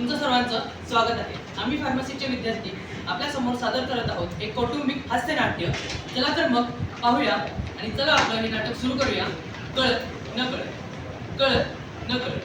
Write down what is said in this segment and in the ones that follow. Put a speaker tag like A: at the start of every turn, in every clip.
A: तुमचं सर्वांचं स्वागत आहे. आम्ही फार्मसीचे विद्यार्थी. आपल्यासमोर सादर करत आहोत एक कौटुंबिक हास्य नाट्य. चला तर मग पाहूया आणि चला आपलं हे नाटक सुरू करूया. कळत न कळत. कळत न कळत.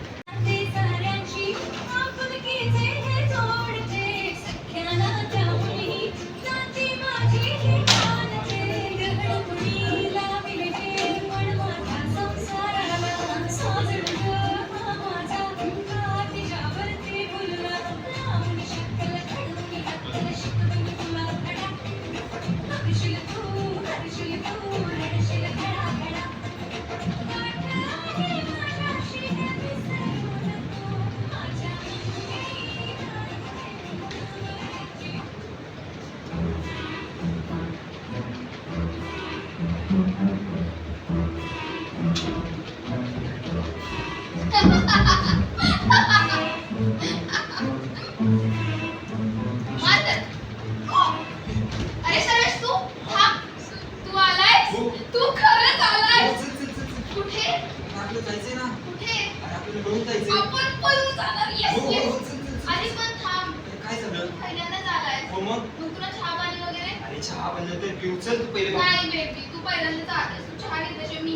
B: चहा
C: बनलं तर पिऊ. चल तू पहिले
B: नाही बेबी तू पहिल्यांदाच आलायस. तू चहा घेतल्याशिवाय मी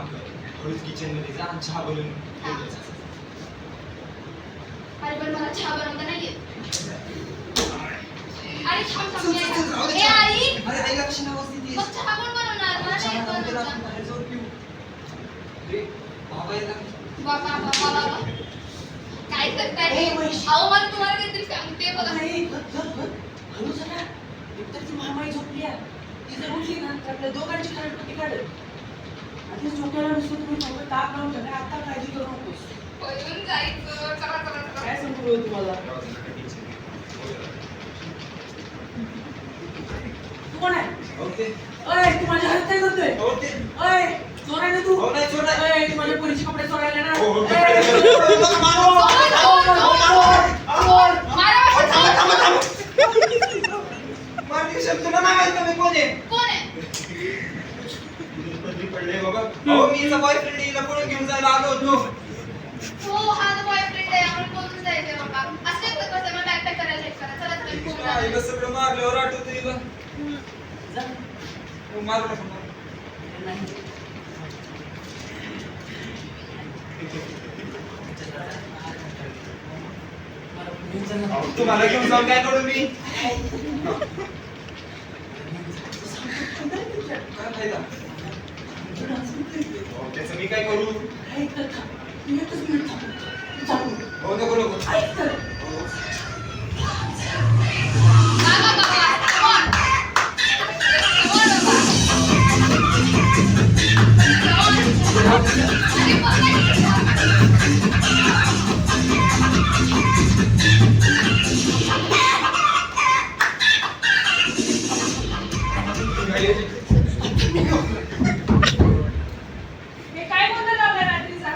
C: हळूच किचनमध्ये जा चहा बनवून.
B: अरे पण मला चहा बनवता नाही येत अरे थांब
C: चल, चल, चल, राहू
B: थांब
C: दे
B: ए
C: चहा.
B: आई
C: अरे आईला कशी नावाज देतेस?
B: मग चहा कोण बनवणार मला
C: चहा
B: नाही
C: बनवते ना,
B: बनवता
C: आपण बाहेर जाऊन पिऊ. अरे, बाबा.
B: बाबा बाबा बाबा काय करताय. अहो मला तुम्हाला काहीतरी सांगते बघा.
A: एकतर ती महामाई झोपली आहे. ती जर उठली ना तर आपल्या दोघांची खरडपट्टी काढेल आधी झोपायला नुसतं तुम्ही थोडं ताप लावून ठेवा. आता काळजी करू नकोस
B: पळून जायचं चला चला चला
A: काय सांगू रोहित तुम्हाला. तू कोण आहे
C: हो ते,
A: अय तू माझ्या हात काय करतोय
C: हो ते.
A: अय चोर आहे ना तू
C: हो नाही, चोर नाही.
A: अय तू माझ्या पोरीचे कपडे चोरायला ना
C: हो, हो,
A: अय,
C: कपडे
A: चोर,
C: चोरायला.
A: चोर, चोर, चोर, चोर, चोर.
B: मारा वाटतं.
C: थांबा, थांबा, थांबा. मारती शब्द ना नाही माहीत तुम्ही कोण आहे
B: कोण आहे
C: बदली पडले बाबा अहो मी बॉयफ्रेंड हिला पळून घेऊन जायला आलो होतो.
B: हो हा जो बॉयफ्रेंड आहे. आपण बोलून जायचंय बाबा. असं काय करत बसता मला बॅग पॅक करायला check करा. चला चला मी फोन
C: कृष्णा, हिला सगळं मारल्यावर आठवत हिला. हो.
A: मला.
C: अहो, तुम्हाला घेऊन जाऊन काय करू मी? काय फायदा त्याचं मी काय करू. हो नको नको.
A: ऐक तर.
B: बाबा बाबा come on. Come on, बाबा. Come on. अरे बाबा.
D: हे काय बोलला लावला रात्रीचा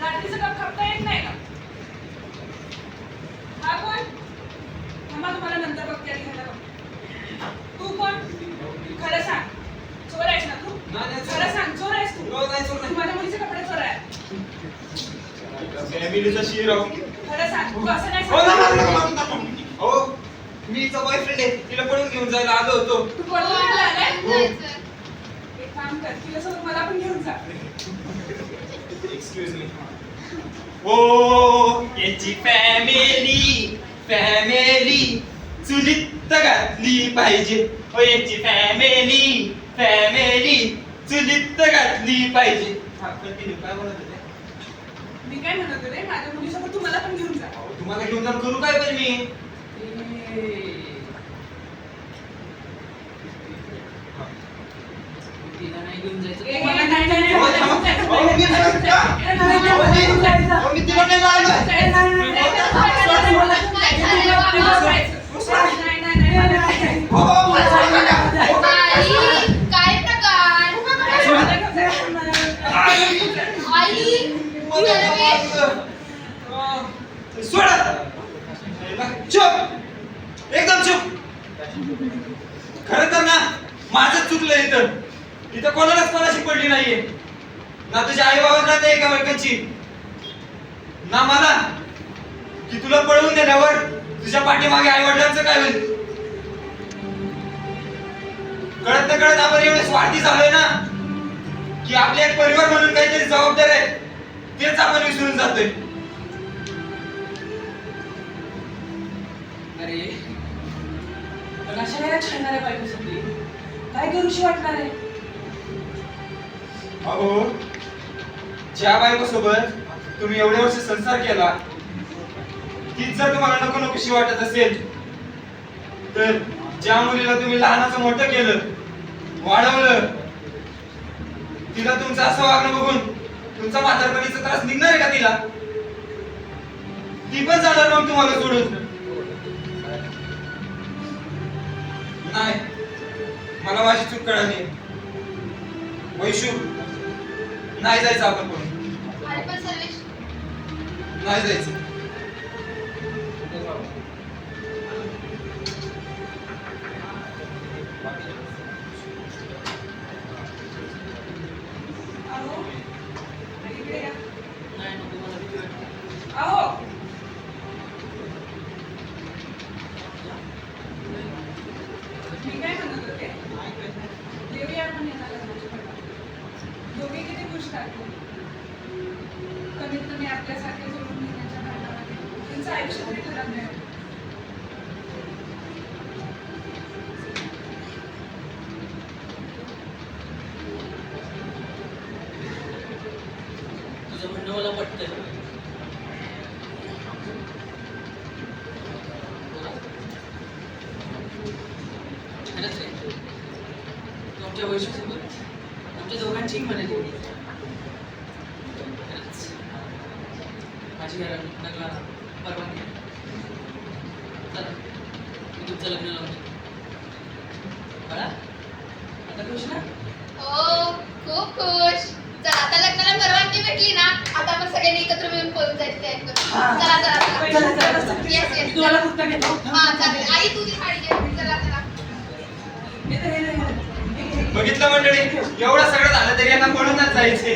D: रात्रीचं का खपता येत नाही का हा कोण थांबा तुम्हाला नंतर बघते आणि ह्याला बघ. तू कोण खरं सांग चोर आहेस ना तू
C: नाही, नाही, चोर.
D: खरं सांग चोर आहेस तू
C: हो, नाही, चोर नाही.
D: तू माझ्या मुलीचे कपडे चोर आहे
C: फॅमिलीचा शिर आहो.
D: खरं सांग तू असं नाही
C: हो. हो मी हिचा बॉयफ्रेंड आहे. तिला पळून घेऊन जायला आलो होतो.
D: तू पळून गेला आलाय
B: जायचं.
D: एक काम कर तिला सोबत मला पण घेऊन जा.
C: एक्सक्यूज मी ओ याची फॅमिली फॅमिली चुलीत घातली पाहिजे. ओ याची फॅमिली फॅमिली चुलीत घातली पाहिजे. हा, continue. काय म्हणत होते?
D: मी काय म्हणत होते माझ्या मुलीसोबत तू मला पण घेऊन जा
C: तुम्हाला घेऊन जाऊन करू काय पण मी
A: तिला नाही घेऊन जायचं.
D: ए,
A: मला नाही, नाही, नाही,
C: अहो,
A: मला
C: थांबा.
A: घेऊन जायचं.
C: अहो, मी नाही जायचं.
A: ए, नाही, नाही, मला घेऊन जायचं.
C: अहो, मी तिला नाही मारलं.
A: ए, नाही, नाही, नाही, नाही, मला घेऊन
B: काय
A: जायचं.
B: झालं बाबा?
D: नाही नाही नाही नाही नाही
C: हो, हो, मला सोडू नका.
B: आई काय प्रकार आई
C: मला
B: सर्वेश
C: मारलं. अं, सोडा चुप एकदम चुप खरं तर ना माझंच चुकलं इथं. इथं कोणालाच कोणाशी पडली नाहीये. ना तुझ्या आई बाबांना नाही एका बायकांची ना मला. की तुला पळवून देण्यावर तुझ्या पाठीमागे आई वडिलांचं काय होईल? कळत न कळत आपण एवढे स्वार्थी झालोय ना की आपले एक परिवार म्हणून काहीतरी जबाबदार आहे तेच आपण विसरून जातोय.
A: अरे पण अशा वेळेला छळणाऱ्या सगळी काय करूशी वाटणार आहे?
C: अहो ज्या बायको सोबत तुम्ही एवढे वर्ष संसार केला तीच जर तुम्हाला नको नकोशी वाटत असेल तर ज्या मुलीला तुम्ही लहानाचं मोठं केलं वाढवलं तिला तुमचं असं वागणं बघून तुमचा म्हातारपणीचा त्रास निघणार आहे का तिला? ती पण जाणार मग तुम्हाला सोडून. नाही. मला माझी चूक कळाली वैशू नाही जायचं आपण कोण. नाही जायचं
D: अहो इकडे या.
A: नाही नको मला भीती वाटते
D: अहो मी काय म्हणत होते देऊया आपण यांना लग्नाची दोघे किती खुश राहतील? कमीत कमी आपल्यासारखे जोडून घेण्याच्या भांडणामध्ये त्यांचं आयुष्य तरी खराब नाही होत.
A: तुझं म्हणणं मला पटतंय खरंच रे तू आमच्या वैशिष्ट्यसोबत आमच्या केली खरंच. माझी लग्नाला परवानगी मी तुमचं लग्न लावतो बाळा आता खुश ना?
B: हो खूप खुश. चला आता लग्नाला परवानगी भेटली ना आता आपण सगळ्यांनी एकत्र मिळून पळून जायची तयारी करू. चला चला
A: चला, चला,
B: चला
A: चला.
B: येस येस
A: तुम्हाला कुठं घेतो?
B: हा चालेल. आई तुझी साडी घे.
C: बघितलं मंडळी? एवढं सगळं झालं तरी यांना पळूनच जायचे.